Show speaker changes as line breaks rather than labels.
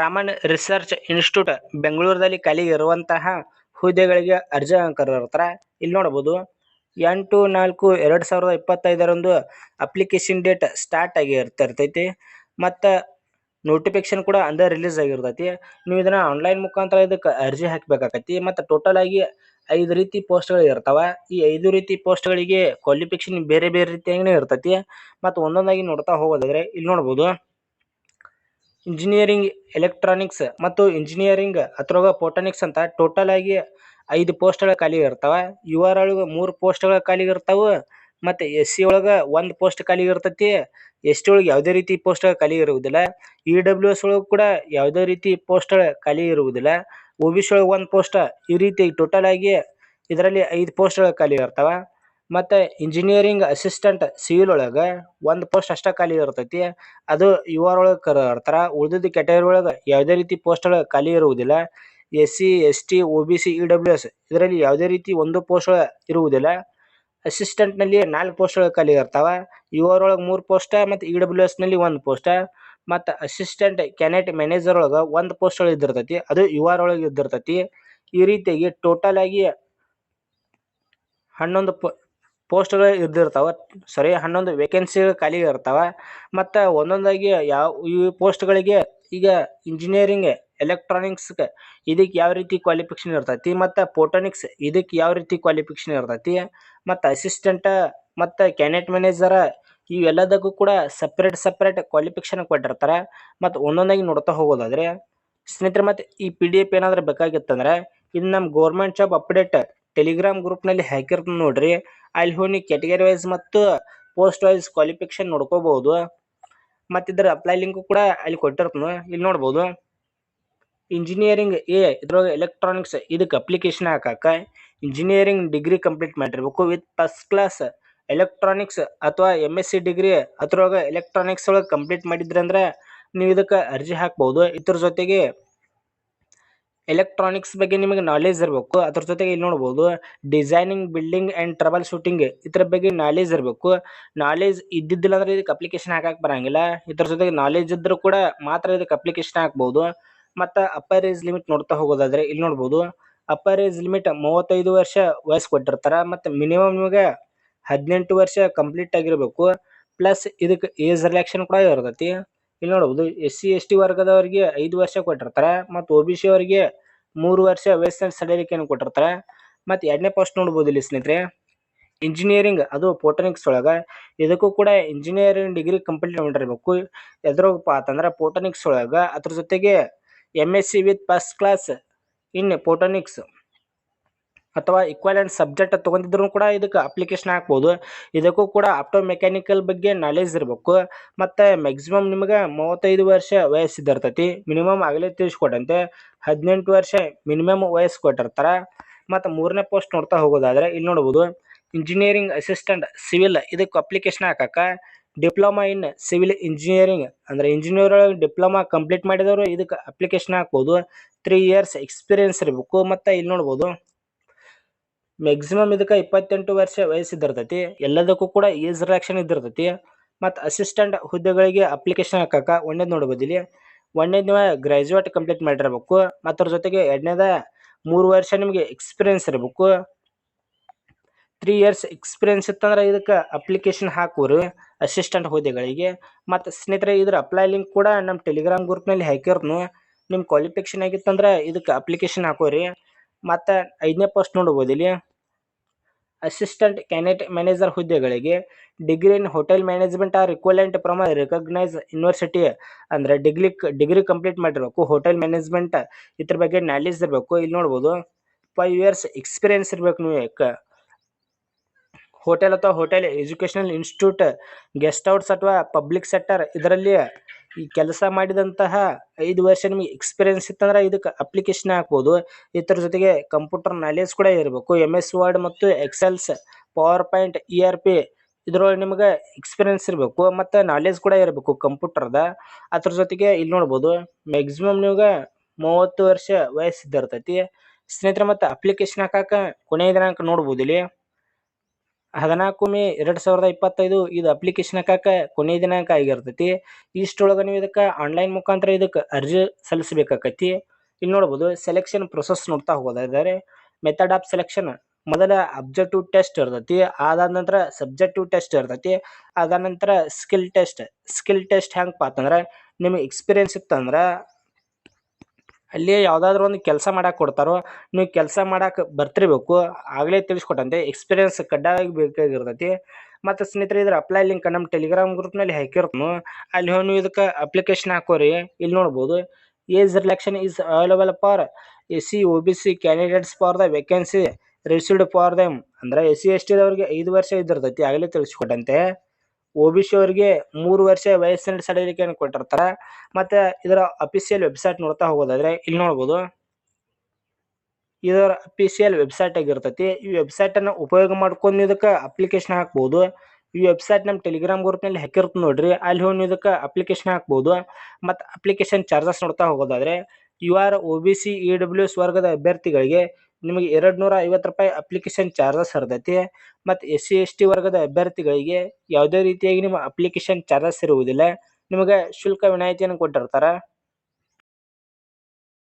Raman research institute ಬೆಂಗಳೂರಲ್ಲಿ ಖಾಲಿಗೆ ಇರುವಂತಹ ಹುದ್ದೆಗಳಿಗೆ ಅರ್ಜಿ ಕರೆದಿರ್ತಾರೆ ಇಲ್ಲಿ ನೋಡಬಹುದು ಎಂಟು, ನಾಲ್ಕು, ಎರಡು ಸಾವಿರದ ಇಪ್ಪತ್ತೈದರಂದು ಅಪ್ಲಿಕೇಶನ್ ಡೇಟ್ ಸ್ಟಾರ್ಟ್ ಆಗಿ ಇರ್ತೈತಿ. ಮತ್ತು ನೋಟಿಫಿಕೇಶನ್ ಕೂಡ ಅಂದ ರಿಲೀಸ್ ಆಗಿರ್ತೈತಿ ನೀವು ಇದನ್ನ ಆನ್ಲೈನ್ ಮುಖಾಂತರ ಇದಕ್ಕೆ ಅರ್ಜಿ ಹಾಕಬೇಕಾಗತ್ತಿ ಮತ್ತು ಟೋಟಲ್ ಆಗಿ ಐದು ರೀತಿ ಪೋಸ್ಟ್ಗಳು ಇರ್ತಾವೆ. ಈ ಐದು ರೀತಿ ಪೋಸ್ಟ್ಗಳಿಗೆ ಕ್ವಾಲಿಫಿಕೇಶನ್ ಬೇರೆ ಬೇರೆ ರೀತಿಯಾಗಿನೇ ಇರ್ತೈತಿ. ಮತ್ತು ಒಂದೊಂದಾಗಿ ನೋಡ್ತಾ ಹೋಗೋದಾದ್ರೆ ಇಲ್ಲಿ ನೋಡ್ಬೋದು. ಇಂಜಿನಿಯರಿಂಗ್, ಎಲೆಕ್ಟ್ರಾನಿಕ್ಸ್ ಮತ್ತು ಇಂಜಿನಿಯರಿಂಗ್ ಅದ್ರೊಳಗ ಫೋಟೋನಿಕ್ಸ್ ಅಂತ ಟೋಟಲ್ ಆಗಿ ಐದು ಪೋಸ್ಟ್ಗಳು ಖಾಲಿ ಇರ್ತಾವ. ಯು ಆರ್ ಒಳಗೆ ಮೂರು ಪೋಸ್ಟ್ಗಳ ಖಾಲಿ ಇರ್ತಾವ ಮತ್ತೆ ಎಸ್ ಸಿ ಒಳಗೆ ಒಂದು ಪೋಸ್ಟ್ ಖಾಲಿ ಇರ್ತೈತಿ. ಎಸ್ ಟಿ ಒಳಗೆ ಯಾವುದೇ ರೀತಿ ಪೋಸ್ಟ್ ಖಾಲಿ ಇರುವುದಿಲ್ಲ. ಇ ಡಬ್ಲ್ಯೂ ಎಸ್ ಒಳಗೆ ಕೂಡ ಯಾವುದೇ ರೀತಿ ಪೋಸ್ಟ್ ಖಾಲಿ ಇರುವುದಿಲ್ಲ. ಒ ಒಳಗ ಒಂದು ಪೋಸ್ಟ್ ಈ ರೀತಿ ಟೋಟಲ್ ಆಗಿ ಇದರಲ್ಲಿ ಐದು ಪೋಸ್ಟ್ಗಳು ಖಾಲಿ ಇರ್ತಾವ. ಮತ್ತು ಇಂಜಿನಿಯರಿಂಗ್ ಅಸಿಸ್ಟೆಂಟ್ ಸಿವಿಲ್ ಒಳಗೆ ಒಂದು ಪೋಸ್ಟ್ ಅಷ್ಟೇ ಖಾಲಿ ಇರ್ತೈತಿ. ಅದು ಯು ಆರ್ ಒಳಗೆ ಕರೆದಿರ್ತಾರ ಉಳಿದಿದ್ದ ಕ್ಯಾಟಗರಿ ಒಳಗೆ ಯಾವುದೇ ರೀತಿ ಪೋಸ್ಟ್ ಖಾಲಿ ಇರುವುದಿಲ್ಲ. S C S T O B C E W S ಇದರಲ್ಲಿ ಯಾವುದೇ ರೀತಿ ಒಂದು ಪೋಸ್ಟ್ ಇರುವುದಿಲ್ಲ. ಅಸಿಸ್ಟೆಂಟ್ನಲ್ಲಿ ನಾಲ್ಕು ಪೋಸ್ಟ್ಗಳು ಖಾಲಿ ಇರ್ತಾವ. ಯು ಆರ್ ಒಳಗೆ ಮೂರು ಪೋಸ್ಟ್ ಮತ್ತು ಇ ಡಬ್ಲ್ಯೂ ಎಸ್ನಲ್ಲಿ ಒಂದು ಪೋಸ್ಟ್ ಮತ್ತು ಅಸಿಸ್ಟೆಂಟ್ ಕ್ಯಾನೆಟ್ ಮ್ಯಾನೇಜರ್ ಒಳಗೆ ಒಂದು ಪೋಸ್ಟ್ಗಳು ಇದ್ದಿರ್ತೈತಿ. ಅದು ಯು ಆರ್ ಒಳಗೆ ಇದ್ದಿರ್ತೈತಿ. ಈ ರೀತಿಯಾಗಿ ಟೋಟಲ್ ಆಗಿ ಹನ್ನೊಂದು ಪೋಸ್ಟ್ಗಳು ಇದ್ದಿರ್ತಾವ. ಸರಿ, ಹನ್ನೊಂದು ವೇಕೆನ್ಸಿಗಳು ಖಾಲಿ ಇರ್ತಾವ. ಮತ್ತು ಒಂದೊಂದಾಗಿ ಯಾವ, ಈ ಪೋಸ್ಟ್ಗಳಿಗೆ ಈಗ ಇಂಜಿನಿಯರಿಂಗ್ ಎಲೆಕ್ಟ್ರಾನಿಕ್ಸ್ಗೆ ಇದಕ್ಕೆ ಯಾವ ರೀತಿ ಕ್ವಾಲಿಫಿಕೇಶನ್ ಇರ್ತೈತಿ, ಮತ್ತು ಪೋಟೋನಿಕ್ಸ್ ಇದಕ್ಕೆ ಯಾವ ರೀತಿ ಕ್ವಾಲಿಫಿಕೇಶನ್ ಇರ್ತೈತಿ, ಮತ್ತು ಅಸಿಸ್ಟೆಂಟ ಮತ್ತು ಕ್ಯಾನೆಟ್ ಮ್ಯಾನೇಜರ ಇವೆಲ್ಲದಕ್ಕೂ ಕೂಡ ಸಪ್ರೇಟ್ ಸಪ್ರೇಟ್ ಕ್ವಾಲಿಫಿಕೇಶನ್ ಕೊಟ್ಟಿರ್ತಾರೆ. ಮತ್ತು ಒಂದೊಂದಾಗಿ ನೋಡ್ತಾ ಹೋಗೋದಾದ್ರೆ, ಸ್ನೇಹಿತರೆ, ಮತ್ತು ಈ ಪಿ ಡಿ ಎಫ್ ಏನಾದರೂ ಬೇಕಾಗಿತ್ತಂದ್ರೆ, ಇದು ನಮ್ಮ ಗೌರ್ಮೆಂಟ್ ಜಾಬ್ ಅಪ್ಡೇಟ್ ಟೆಲಿಗ್ರಾಮ್ ಗ್ರೂಪ್ನಲ್ಲಿ ಹಾಕಿರ್ತೀನಿ ನೋಡ್ರಿ. ಅಲ್ಲಿ ಹೋಗಿ ಕ್ಯಾಟಗರಿ ವೈಸ್ ಮತ್ತು ಪೋಸ್ಟ್ ವೈಸ್ ಕ್ವಾಲಿಫಿಕೇಶನ್ ನೋಡ್ಕೋಬಹುದು ಮತ್ತು ಇದರ ಅಪ್ಲೈ ಲಿಂಕ್ ಕೂಡ ಅಲ್ಲಿ ಕೊಟ್ಟಿರ್ತೀನಿ. ಇಲ್ಲಿ ನೋಡ್ಬೋದು. ಇಂಜಿನಿಯರಿಂಗ್ ಎ ಇದ್ರೊಳಗೆ ಎಲೆಕ್ಟ್ರಾನಿಕ್ಸ್ ಇದಕ್ಕೆ ಅಪ್ಲಿಕೇಶನ್ ಹಾಕಾಕ ಇಂಜಿನಿಯರಿಂಗ್ ಡಿಗ್ರಿ ಕಂಪ್ಲೀಟ್ ಮಾಡಿರ್ಬೇಕು. ವಿತ್ ಫಸ್ಟ್ ಕ್ಲಾಸ್ ಎಲೆಕ್ಟ್ರಾನಿಕ್ಸ್ ಅಥವಾ ಎಂ ಎಸ್ ಸಿ ಡಿಗ್ರಿ ಅದ್ರೊಳಗೆ ಎಲೆಕ್ಟ್ರಾನಿಕ್ಸ್ ಒಳಗೆ ಕಂಪ್ಲೀಟ್ ಮಾಡಿದ್ರಿ ಅಂದ್ರೆ ನೀವು ಇದಕ್ಕೆ ಅರ್ಜಿ ಹಾಕ್ಬೋದು. ಇದ್ರ ಜೊತೆಗೆ ಎಲೆಕ್ಟ್ರಾನಿಕ್ಸ್ ಬಗ್ಗೆ ನಿಮಗೆ ನಾಲೆಜ್ ಇರಬೇಕು. ಅದ್ರ ಜೊತೆಗೆ ಇಲ್ಲಿ ನೋಡ್ಬೋದು designing building and trouble shooting ಇದ್ರ ಬಗ್ಗೆ ನಾಲೆಜ್ ಇರಬೇಕು. ನಾಲೆಜ್ ಇದ್ದಿದ್ದಿಲ್ಲ ಅಂದ್ರೆ ಇದಕ್ಕೆ ಅಪ್ಲಿಕೇಶನ್ ಹಾಕಕ್ಕೆ ಬರಂಗಿಲ್ಲ. ಇದ್ರ ಜೊತೆಗೆ ನಾಲೆಜ್ ಇದ್ರೂ ಕೂಡ ಮಾತ್ರ ಇದಕ್ಕೆ ಅಪ್ಲಿಕೇಶನ್ ಹಾಕ್ಬೋದು. ಮತ್ತು ಅಪ್ಪರ್ ಏಜ್ ಲಿಮಿಟ್ ನೋಡ್ತಾ ಹೋಗೋದಾದ್ರೆ ಇಲ್ಲಿ ನೋಡ್ಬೋದು ಅಪ್ಪರ್ ಏಜ್ ಲಿಮಿಟ್ ಮೂವತ್ತೈದು ವರ್ಷ ವಯಸ್ಸು ಕೊಟ್ಟಿರ್ತಾರೆ. ಮತ್ತು ಮಿನಿಮಮ್ ನಿಮಗೆ ಹದಿನೆಂಟು ವರ್ಷ ಕಂಪ್ಲೀಟ್ ಆಗಿರಬೇಕು. ಪ್ಲಸ್ ಇದಕ್ಕೆ ಏಜ್ ರಿಲ್ಯಾಕ್ಷನ್ ಕೂಡ ಇರ್ತೈತಿ. ಇಲ್ಲಿ ನೋಡಬಹುದು ಎಸ್ ಸಿ ಎಸ್ ಟಿ ವರ್ಗದವರಿಗೆ ಐದು ವರ್ಷ ಕೊಟ್ಟಿರ್ತಾರೆ, ಮತ್ತು ಒ ಬಿ ಸಿ ಅವರಿಗೆ ಮೂರು ವರ್ಷ ವಯಸ್ಸಿನ ಸಡಿಲಿಕೆಯನ್ನು ಕೊಟ್ಟಿರ್ತಾರೆ. ಮತ್ತು ಎರಡನೇ ಪೋಸ್ಟ್ ನೋಡಬಹುದು ಇಲ್ಲಿ ಸ್ನೇಹಿತರೆ. ಇಂಜಿನಿಯರಿಂಗ್ ಅದು ಫೋಟೋನಿಕ್ಸ್ ಒಳಗೆ. ಇದಕ್ಕೂ ಕೂಡ ಇಂಜಿನಿಯರಿಂಗ್ ಡಿಗ್ರಿ ಕಂಪ್ಲೀಟ್ ಮಾಡಿರ್ಬೇಕು ಎದ್ರೋಗಪ್ಪ ಅಂತಂದ್ರೆ ಫೋಟೋನಿಕ್ಸ್ ಒಳಗೆ. ಅದ್ರ ಜೊತೆಗೆ M S C with first class in photonics ಅಥವಾ ಇಕ್ವಾಲೆಂಟ್ ಸಬ್ಜೆಕ್ಟ್ ತೊಗೊಂಡಿದ್ರು ಕೂಡ ಇದಕ್ಕೆ ಅಪ್ಲಿಕೇಶನ್ ಹಾಕ್ಬೋದು. ಇದಕ್ಕೂ ಕೂಡ ಆಪ್ಟೋ ಮೆಕ್ಯಾನಿಕಲ್ ಬಗ್ಗೆ ನಾಲೆಜ್ ಇರಬೇಕು. ಮತ್ತು ಮ್ಯಾಕ್ಸಿಮಮ್ ನಿಮಗೆ ಮೂವತ್ತೈದು ವರ್ಷ ವಯಸ್ಸಿದ್ದಿರ್ತೈತಿ ಮಿನಿಮಮ್ ಆಗಲೇ ತಿಳಿಸ್ಕೊಟ್ಟಂತೆ. ಹದಿನೆಂಟು ವರ್ಷ ಮಿನಿಮಮ್ ವಯಸ್ಸು ಕೊಟ್ಟಿರ್ತಾರೆ. ಮತ್ತು ಮೂರನೇ ಪೋಸ್ಟ್ ನೋಡ್ತಾ ಹೋಗೋದಾದ್ರೆ ಇಲ್ಲಿ ನೋಡ್ಬೋದು. ಇಂಜಿನಿಯರಿಂಗ್ ಅಸಿಸ್ಟೆಂಟ್ ಸಿವಿಲ್ ಇದಕ್ಕೆ ಅಪ್ಲಿಕೇಶನ್ ಹಾಕಕ್ಕೆ. ಡಿಪ್ಲೊಮಾ ಇನ್ ಸಿವಿಲ್ ಇಂಜಿನಿಯರಿಂಗ್ ಅಂದರೆ ಇಂಜಿನಿಯರ್ ಒಳಗೆ ಡಿಪ್ಲೊಮಾ ಕಂಪ್ಲೀಟ್ ಮಾಡಿದವರು ಇದಕ್ಕೆ ಅಪ್ಲಿಕೇಶನ್ ಹಾಕ್ಬೋದು. ತ್ರೀ ಇಯರ್ಸ್ ಎಕ್ಸ್ಪೀರಿಯನ್ಸ್ ಇರಬೇಕು. ಮತ್ತು ಇಲ್ಲಿ ನೋಡ್ಬೋದು. ಮ್ಯಾಕ್ಸಿಮಮ್ ಇದಕ್ಕೆ ಇಪ್ಪತ್ತೆಂಟು ವರ್ಷ ವಯಸ್ಸಿದ್ದಿರ್ತೈತಿ ಎಲ್ಲದಕ್ಕೂ ಕೂಡ ಏಜ್ ರಿಯಾಕ್ಷನ್ ಇದ್ದಿರ್ತೈತಿ. ಮತ್ತು ಅಸಿಸ್ಟೆಂಟ್ ಹುದ್ದೆಗಳಿಗೆ ಅಪ್ಲಿಕೇಶನ್ ಹಾಕಕ್ಕೆ ಒಂದೇದು ನೋಡ್ಬೋದು ಇಲ್ಲಿ ಒಂದೇದು ನೀವು ಕಂಪ್ಲೀಟ್ ಮಾಡಿರ್ಬೇಕು. ಮತ್ತು ಅದ್ರ ಜೊತೆಗೆ ಎರಡನೇದ ಮೂರು ವರ್ಷ ನಿಮಗೆ ಎಕ್ಸ್ಪೀರಿಯನ್ಸ್ ಇರಬೇಕು. ತ್ರೀ ಇಯರ್ಸ್ ಎಕ್ಸ್ಪೀರಿಯನ್ಸ್ ಇತ್ತಂದ್ರೆ ಇದಕ್ಕೆ ಅಪ್ಲಿಕೇಶನ್ ಹಾಕೋರು ಅಸಿಸ್ಟೆಂಟ್ ಹುದ್ದೆಗಳಿಗೆ. ಮತ್ತು ಸ್ನೇಹಿತರೆ, ಇದ್ರ ಅಪ್ಲೈ ಲಿಂಕ್ ಕೂಡ ನಮ್ಮ ಟೆಲಿಗ್ರಾಮ್ ಗ್ರೂಪ್ನಲ್ಲಿ ಹಾಕಿರ್ನು ನಿಮ್ಮ ಕ್ವಾಲಿಫಿಕೇಶನ್ ಆಗಿತ್ತಂದ್ರೆ ಇದಕ್ಕೆ ಅಪ್ಲಿಕೇಶನ್ ಹಾಕೋರಿ. ಮತ್ತು ಐದನೇ ಪೋಸ್ಟ್ ನೋಡ್ಬೋದು ಇಲ್ಲಿ ಅಸಿಸ್ಟೆಂಟ್ ಕ್ಯಾನೆಟ್ ಮ್ಯಾನೇಜರ್ ಹುದ್ದೆಗಳಿಗೆ degree in hotel management or equivalent from recognise university ಅಂದರೆ ಡಿಗ್ರಿ ಡಿಗ್ರಿ ಕಂಪ್ಲೀಟ್ ಮಾಡಿರಬೇಕು ಹೋಟೆಲ್ ಮ್ಯಾನೇಜ್ಮೆಂಟ್ ಇದ್ರ ಬಗ್ಗೆ ನಾಲೆಜ್ ಇರಬೇಕು. ಇಲ್ಲಿ ನೋಡ್ಬೋದು ಫೈವ್ ಇಯರ್ಸ್ ಎಕ್ಸ್ಪೀರಿಯನ್ಸ್ ಇರಬೇಕು ನೀವು ಹೋಟೆಲ್ ಅಥವಾ hotel educational institute guest house ಅಥವಾ ಪಬ್ಲಿಕ್ ಸೆಕ್ಟರ್ ಇದರಲ್ಲಿ ಈ ಕೆಲಸ ಮಾಡಿದಂತಹ ಐದು ವರ್ಷ ನಿಮಗೆ ಎಕ್ಸ್ಪೀರಿಯನ್ಸ್ ಇತ್ತಂದ್ರೆ ಇದಕ್ಕೆ ಅಪ್ಲಿಕೇಶನ್ ಹಾಕ್ಬೋದು. ಇದರ ಜೊತೆಗೆ ಕಂಪ್ಯೂಟರ್ ನಾಲೆಜ್ ಕೂಡ ಇರಬೇಕು. ಎಂ ಎಸ್ ವರ್ಡ್ ಮತ್ತು excels power point E R P ಇದ್ರೊಳಗೆ ನಿಮಗೆ ಎಕ್ಸ್ಪೀರಿಯನ್ಸ್ ಇರಬೇಕು ಮತ್ತು ನಾಲೆಜ್ ಕೂಡ ಇರಬೇಕು ಕಂಪ್ಯೂಟರ್ದ ಅದ್ರ ಜೊತೆಗೆ ಇಲ್ಲಿ ನೋಡ್ಬೋದು ಮ್ಯಾಕ್ಸಿಮಮ್ ನಿಮ್ಗೆ ಮೂವತ್ತು ವರ್ಷ ವಯಸ್ಸಿದ್ದಿರ್ತೈತಿ. ಸ್ನೇಹಿತರೆ, ಮತ್ತು ಅಪ್ಲಿಕೇಶನ್ ಹಾಕಕ್ಕೆ ಕೊನೆಯ ದಿನಾಂಕ ನೋಡ್ಬೋದು ಇಲ್ಲಿ. ಹದಿನಾಲ್ಕು ಮೇ ಎರಡ್ ಸಾವಿರದ ಇಪ್ಪತ್ತೈದು ಇದು ಅಪ್ಲಿಕೇಶನ್ ಹಾಕಾಕ ಕೊನೆ ದಿನಾಂಕ ಆಗಿರ್ತೈತಿ. ಇಷ್ಟೊಳಗೆ ನೀವು ಇದಕ್ಕೆ ಆನ್ಲೈನ್ ಮುಖಾಂತರ ಇದಕ್ಕೆ ಅರ್ಜಿ ಸಲ್ಲಿಸಬೇಕಾಕತಿ. ಇಲ್ಲಿ ನೋಡ್ಬೋದು ಸೆಲೆಕ್ಷನ್ ಪ್ರೊಸೆಸ್ ನೋಡ್ತಾ ಹೋಗೋದಾದರೆ ಮೆಥಡ್ ಆಫ್ ಸೆಲೆಕ್ಷನ್ ಮೊದಲ ಅಬ್ಜೆಕ್ಟಿವ್ ಟೆಸ್ಟ್ ಇರ್ತೈತಿ, ಅದಾದ ನಂತರ ಸಬ್ಜೆಕ್ಟಿವ್ ಟೆಸ್ಟ್ ಇರ್ತೈತಿ, ಅದಾದ ನಂತರ ಸ್ಕಿಲ್ ಟೆಸ್ಟ್ ಸ್ಕಿಲ್ ಟೆಸ್ಟ್ ಹೆಂಗಪ್ಪ ಅಂತಂದ್ರೆ ನಿಮಗೆ ಎಕ್ಸ್ಪೀರಿಯನ್ಸ್ ಇತ್ತಂದ್ರೆ ಅಲ್ಲಿ ಯಾವುದಾದ್ರೂ ಒಂದು ಕೆಲಸ ಮಾಡಕ್ಕೆ ಕೊಡ್ತಾರೋ, ನೀವು ಕೆಲಸ ಮಾಡಕ್ಕೆ ಬರ್ತಿರ್ಬೇಕು. ಆಗಲೇ ತಿಳಿಸ್ಕೊಟ್ಟಂತೆ ಎಕ್ಸ್ಪೀರಿಯನ್ಸ್ ಕಡ್ಡಾಯವಾಗಿ ಬೇಕಾಗಿರ್ತೈತಿ. ಮತ್ತು ಸ್ನೇಹಿತರೆ, ಇದ್ರ ಅಪ್ಲೈ ಲಿಂಕ್ ನಮ್ಮ ಟೆಲಿಗ್ರಾಮ್ ಗ್ರೂಪ್ನಲ್ಲಿ ಹಾಕಿರ್ತನು. ಅಲ್ಲಿ ಹೋಗಿ ನೀವು ಇದಕ್ಕೆ ಅಪ್ಲಿಕೇಶನ್ ಹಾಕೋರಿ, ಇಲ್ಲಿ ನೋಡ್ಬೋದು. Age relaxation is available for S C O B C candidates for the vacancy received for them ಅಂದ್ರೆ ಎಸ್ ಸಿ ಎಸ್ ಟಿದವ್ರಿಗೆ ಐದು ವರ್ಷ ಇದ್ದಿರ್ತೈತಿ, ಆಗಲೇ ತಿಳಿಸ್ಕೊಟ್ಟಂತೆ. ಒ ಬಿ ಅವರಿಗೆ ಮೂರು ವರ್ಷ ವಯಸ್ಸಿನ ಸಡಿಲಿಕೆಯನ್ನು ಕೊಟ್ಟಿರ್ತಾರ. ಮತ್ತೆ ಇದರ ಅಫಿಷಿಯಲ್ ವೆಬ್ಸೈಟ್ ನೋಡ್ತಾ ಹೋಗೋದಾದ್ರೆ ಇಲ್ಲಿ ನೋಡ್ಬೋದು. ಇದರ ಅಫಿಷಿಯಲ್ ವೆಬ್ಸೈಟ್ ಆಗಿರ್ತೈತಿ. ಈ ವೆಬ್ಸೈಟ್ ಅನ್ನ ಉಪಯೋಗ ಮಾಡ್ಕೊಂಡು ಇದಕ್ಕೆ ಅಪ್ಲಿಕೇಶನ್ ಹಾಕ್ಬೋದು. ಈ ವೆಬ್ಸೈಟ್ ನಮ್ಮ ಟೆಲಿಗ್ರಾಮ್ ಗ್ರೂಪ್ನಲ್ಲಿ ಹಾಕಿರ್ತ ನೋಡ್ರಿ. ಅಲ್ಲಿ ಹೋಗಿ ಇದಕ್ಕೆ ಅಪ್ಲಿಕೇಶನ್ ಹಾಕ್ಬೋದು. ಮತ್ತು ಅಪ್ಲಿಕೇಶನ್ ಚಾರ್ಜಸ್ ನೋಡ್ತಾ ಹೋಗೋದಾದ್ರೆ U R O B C E W S ವರ್ಗದ ಅಭ್ಯರ್ಥಿಗಳಿಗೆ ನಿಮಗೆ ಎರಡು ನೂರ ಐವತ್ತು ರೂಪಾಯಿ ಅಪ್ಲಿಕೇಶನ್ ಚಾರ್ಜಸ್ ಇರ್ತೈತಿ ಮತ್ತು ಎಸ್ ಸಿ ಎಸ್ ಟಿ ವರ್ಗದ ಅಭ್ಯರ್ಥಿಗಳಿಗೆ ಯಾವುದೇ ರೀತಿಯಾಗಿ ನಿಮ್ಮ ಅಪ್ಲಿಕೇಶನ್ ಚಾರ್ಜಸ್ ಇರುವುದಿಲ್ಲ. ನಿಮಗೆ ಶುಲ್ಕ ವಿನಾಯಿತಿಯನ್ನು ಕೊಟ್ಟಿರ್ತಾರೆ.